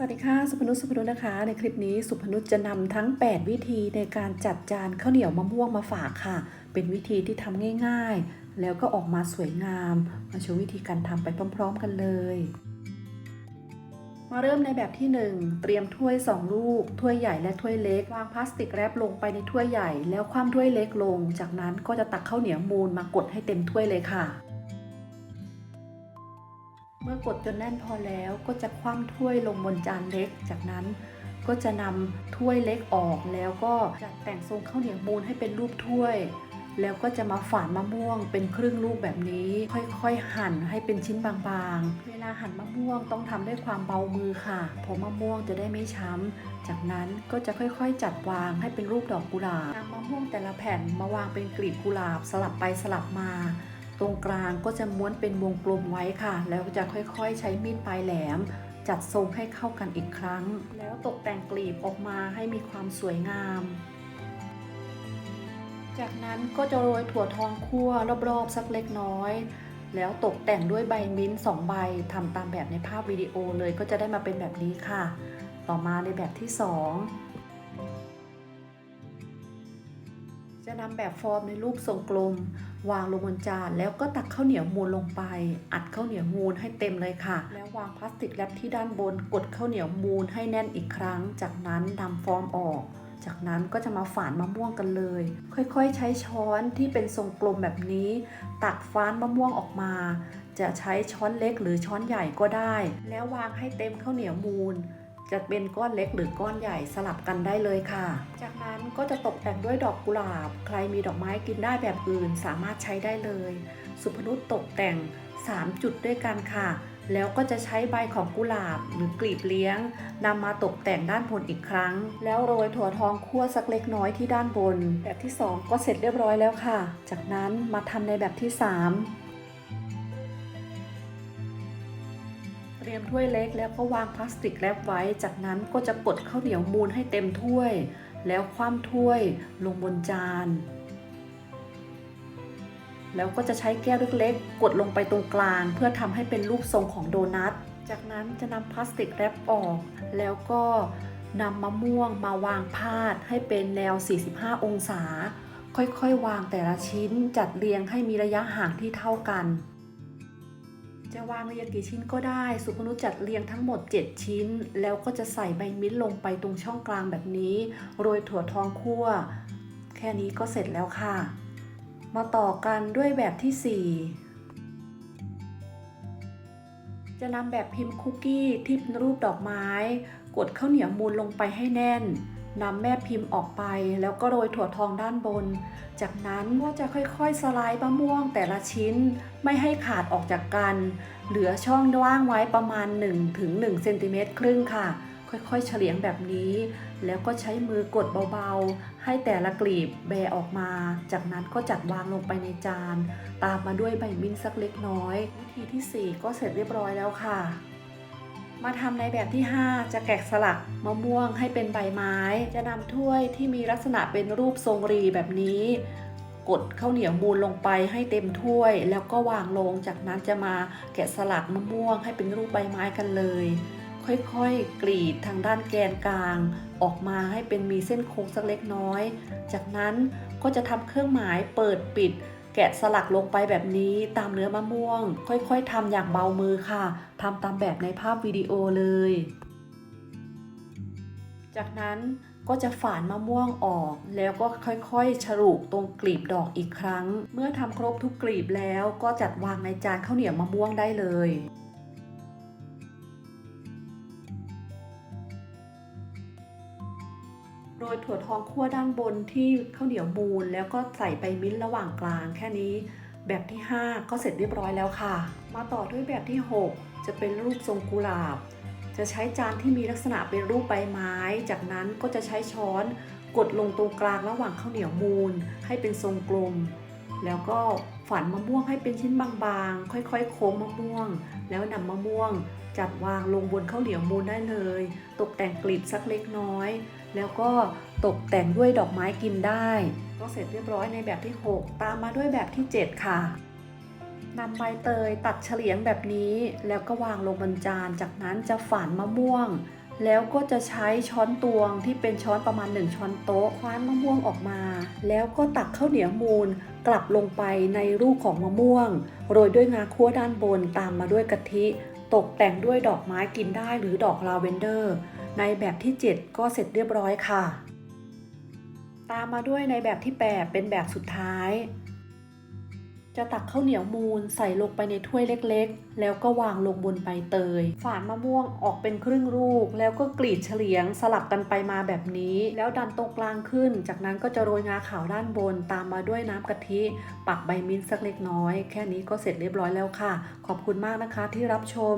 สวัสดีค่ะ สุพนุสุพนุนะคะ ในคลิปนี้สุพนุจะนำทั้ง 8 วิธีในการจัดจานข้าวเหนียวมะม่วงมาฝากค่ะ เป็นวิธีที่ทำง่ายๆ แล้วก็ออกมาสวยงาม มาชว์วิธีการทำไปพร้อม ๆ กันเลย มาเริ่มในแบบที่ 1 เตรียมถ้วย 2 ลูก ถ้วยใหญ่และถ้วยเล็ก วางพลาสติกแรปลงไปในถ้วยใหญ่ แล้วคว่ำถ้วยเล็กลง จากนั้นก็จะตักข้าวเหนียวมูนมากดให้เต็มถ้วยเลยค่ะ มื่อกดจนแน่นพอแล้วก็จะคว่ำถ้วยลงบนจานเล็ก จากนั้นก็จะนำถ้วยเล็กออกแล้วก็จัดแต่งทรงข้าวเหนียวมูนให้เป็นรูปถ้วย แล้วก็จะมาฝานมะม่วง เป็นครึ่งลูกแบบนี้ ค่อยๆ หั่นให้เป็นชิ้นบางๆ เวลาหั่นมะม่วงต้องทำด้วยความเบามือค่ะเพราะมะม่วงจะได้ไม่ช้ำจากนั้นก็จะค่อยๆ จัดวางให้เป็นรูปดอกกุหลาบนำมะม่วงแต่ละแผ่นมาวางเป็นกลีบกุหลาบสลับไปสลับมา ตรงกลางก็จะม้วนเป็นวงกลมไว้ค่ะ แล้วจะค่อยๆ ใช้มีดปลายแหลม จัดทรงให้เข้ากันอีกครั้ง แล้วตกแต่งกลีบออกมาให้มีความสวยงาม จากนั้นก็จะโรยถั่วทองคั่วรอบๆสักเล็กน้อย แล้วตกแต่งด้วยใบมิ้นท์สองใบทำตามแบบในภาพวิดีโอเลยก็จะได้มาเป็นแบบนี้ค่ะ ต่อมาในแบบที่สอง จะนำแบบฟอร์มในรูปทรงกลม วางลงบนจาน แล้วก็ตักข้าวเหนียวมูนลงไป อัดข้าวเหนียวมูนให้เต็มเลยค่ะ แล้ววางพลาสติกแรปที่ด้านบนกดข้าวเหนียวมูนให้แน่นอีกครั้ง จากนั้นนำฟอร์มออก จากนั้นก็จะมาฝานมะม่วงกันเลย ค่อยๆ ใช้ช้อนที่เป็นทรงกลมแบบนี้ ตักฟ้านมะม่วงออกมา จะใช้ช้อนเล็กหรือช้อนใหญ่ก็ได้ แล้ววางให้เต็มข้าวเหนียวมูน จะเป็นก้อนเล็กหรือก้อนใหญ่สลับกันได้เลยค่ะ จากนั้นก็จะตกแต่งด้วยดอกกุหลาบ ใครมีดอกไม้กินได้แบบอื่นสามารถใช้ได้เลย สุพนุษตกแต่ง 3 จุดด้วยกันค่ะ แล้วก็จะใช้ใบของกุหลาบหรือกลีบเลี้ยงนำมาตกแต่งด้านบนอีกครั้ง แล้วโรยถั่วทองคั่วสักเล็กน้อยที่ด้านบน แบบที่ 2 ก็เสร็จเรียบร้อยแล้วค่ะ จากนั้นมาทำในแบบที่ 3 รียมถ้วยเล็กแล้วก็วางพลาสติกแรปไว้ จากนั้นก็จะกดข้าวเหนียวมูนให้เต็มถ้วย แล้วคว่ำถ้วยลงบนจาน แล้วก็จะใช้แก้วเล็กๆ กดลงไปตรงกลาง เพื่อทำให้เป็นรูปทรงของโดนัท จากนั้นจะนำพลาสติกแรปออก แล้วก็นำมะม่วงมาวางพาดให้เป็นแนว 45 องศา ค่อยๆ วางแต่ละชิ้นจัดเรียงให้มีระยะห่างที่เท่ากัน จะวางเรียงกี่ชิ้นก็ได้ สุพนุจัดเรียงทั้งหมด 7 ชิ้น แล้วก็จะใส่ใบมิ้นท์ลงไปตรงช่องกลางแบบนี้ โรยถั่วทองคั่ว แค่นี้ก็เสร็จแล้วค่ะ มาต่อกันด้วยแบบที่ 4 จะนำแบบพิมพ์คุกกี้ที่เป็นรูปดอกไม้ กดข้าวเหนียวมูนลงไปให้แน่น นำแม่พิมพ์ออกไป แล้วก็โรยถั่วทองด้านบน จากนั้นก็จะค่อยๆสไลด์มะม่วงแต่ละชิ้นไม่ให้ขาดออกจากกัน เหลือช่องว่างไว้ประมาณ1ถึง1เซนติเมตรครึ่งค่ะ ค่อยๆเฉลียงแบบนี้ แล้วก็ใช้มือกดเบาๆ ให้แต่ละกลีบแบออกมา จากนั้นก็จัดวางลงไปในจาน ตามมาด้วยใบมิ้นสักเล็กน้อย วิธีที่ 4 ก็เสร็จเรียบร้อยแล้วค่ะ มาทำในแบบที่ 5 จะแกะสลักมะม่วงให้เป็นใบไม้ จะนำถ้วยที่มีลักษณะเป็นรูปทรงรีแบบนี้ กดข้าวเหนียวมูลลงไปให้เต็มถ้วย แล้วก็วางลง จากนั้นจะมาแกะสลักมะม่วงให้เป็นรูปใบไม้กันเลย ค่อยๆ กรีดทางด้านแกนกลาง ออกมาให้เป็นมีเส้นโค้งสักเล็กน้อย จากนั้นก็จะทำเครื่องหมายเปิดปิด แกะสลักลงไปแบบนี้ตามเนื้อมะม่วง ค่อยๆทำอย่างเบามือค่ะทำตามแบบในภาพวิดีโอเลย จากนั้นก็จะฝานมะม่วงออก แล้วก็ค่อยๆ ฉลุตรงกลีบดอกอีกครั้ง เมื่อทำครบทุกกลีบแล้วก็จัดวางในจานข้าวเหนียวมะม่วงได้เลย โรยถั่วทองคั่วด้านบนที่ข้าวเหนียวมูนแล้วก็ใส่ใบมิ้นระหว่างกลางแค่นี้ แบบที่ 5 ก็เสร็จเรียบร้อยแล้วค่ะ มาต่อด้วยแบบที่ 6 จะเป็นรูปทรงกุหลาบ จะใช้จานที่มีลักษณะเป็นรูปใบไม้ จากนั้นก็จะใช้ช้อนกดลงตรงกลางระหว่างข้าวเหนียวมูนให้เป็นทรงกลม แล้วก็ฝันมะม่วงให้เป็นชิ้นบางๆ ค่อยๆ โค้งมะม่วง แล้วนำมะม่วง จัดวางลงบนข้าวเหนียวมูนได้เลย ตกแต่งกลีบสักเล็กน้อย แล้วก็ตกแต่งด้วยดอกไม้กินได้ก็เสร็จเรียบร้อยในแบบที่ 6 ตามมาด้วยแบบที่ 7 ค่ะนำใบเตยตัดเฉลียงแบบนี้ แล้วก็วางลงบนจาน จากนั้นจะฝานมะม่วง แล้วก็จะใช้ช้อนตวงที่เป็นช้อนประมาณ 1 ช้อนโต๊ะคว้านมะม่วงออกมา แล้วก็ตักข้าวเหนียวมูนกลับลงไปในรูของมะม่วง โรยด้วยงาคั่วด้านบนตามมาด้วยกะทิ ตกแต่งด้วยดอกไม้กินได้หรือดอกลาเวนเดอร์ ในแบบที่ 7 ก็เสร็จเรียบร้อยค่ะ ตามมาด้วยในแบบที่ 8 เป็นแบบสุดท้าย จะตักข้าวเหนียวมูนใส่ลงไปในถ้วยเล็กๆ แล้วก็วางลงบนใบเตย ฝานมะม่วงออกเป็นครึ่งลูก แล้วก็กรีดเฉลียงสลับกันไปมาแบบนี้ แล้วดันตรงกลางขึ้น จากนั้นก็จะโรยงาขาวด้านบน ตามมาด้วยน้ำกะทิ ปักใบมิ้นท์สักเล็กน้อย แค่นี้ก็เสร็จเรียบร้อยแล้วค่ะ ขอบคุณมากนะคะที่รับชม